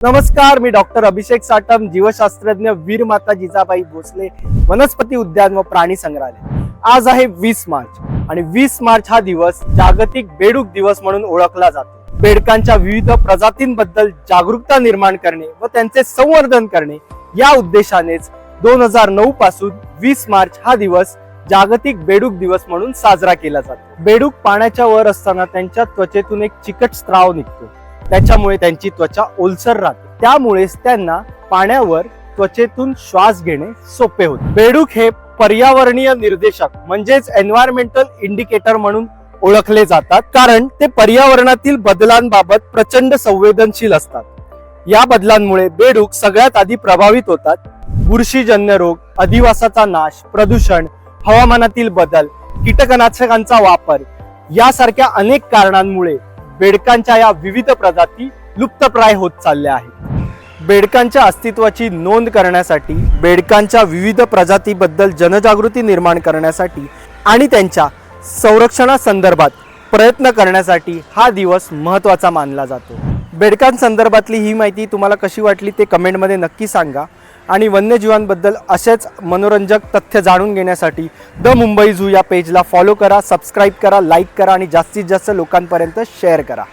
नमस्कार मी डॉक्टर अभिषेक साटम जीवशास्त्रज्ञ वीर माता जिजाबाई भोसले वनस्पती उद्यान व प्राणी संग्रहालय. आज आहे वीस मार्च आणि वीस मार्च हा दिवस जागतिक बेडूक दिवस म्हणून ओळखला जातो. बेडकांच्या विविध प्रजातींबद्दल जागरूकता निर्माण करणे व त्यांचे संवर्धन करणे या उद्देशानेच दोन हजार नऊ पासून वीस मार्च हा दिवस जागतिक बेडूक दिवस म्हणून साजरा केला जातो. बेडूक पाण्याच्या वर असताना त्यांच्या त्वचेतून एक चिकट स्त्राव निघतो. त्याच्यामुळे त्यांची त्वचा ओलसर राहते. त्यामुळेच त्यांना पाण्यावर त्वचेतून श्वास घेणे सोपे होते. बेडूक हे पर्यावरणीय निर्देशक म्हणजेच एन्व्हायरमेंटल इंडिकेटर म्हणून ओळखले जातात. कारण ते पर्यावरणातील बदलांबाबत प्रचंड संवेदनशील असतात. या बदलांमुळे बेडूक सगळ्यात आधी प्रभावित होतात. बुरशीजन्य रोग अधिवासाचा नाश प्रदूषण हवामानातील बदल कीटकनाशकांचा वापर यासारख्या अनेक कारणांमुळे बेडकांच्या या विविध प्रजाती लुप्तप्राय होत चालल्या आहेत. बेडकांच्या अस्तित्वाची नोंद करण्यासाठी बेडकांच्या विविध प्रजातीबद्दल जनजागृती निर्माण करण्यासाठी आणि त्यांच्या संरक्षणासंदर्भात प्रयत्न करण्यासाठी हा दिवस महत्त्वाचा मानला जातो. बेडकांसंदर्भातली ही माहिती तुम्हाला कशी वाटली ते कमेंटमध्ये नक्की सांगा. आणि वन्यजीवांबद्दल असेच मनोरंजक तथ्य जाणून घेण्यासाठी द मुंबई झू या पेजला फॉलो करा सबस्क्राईब करा लाईक करा आणि जास्तीत जास्त लोकांपर्यंत शेअर करा.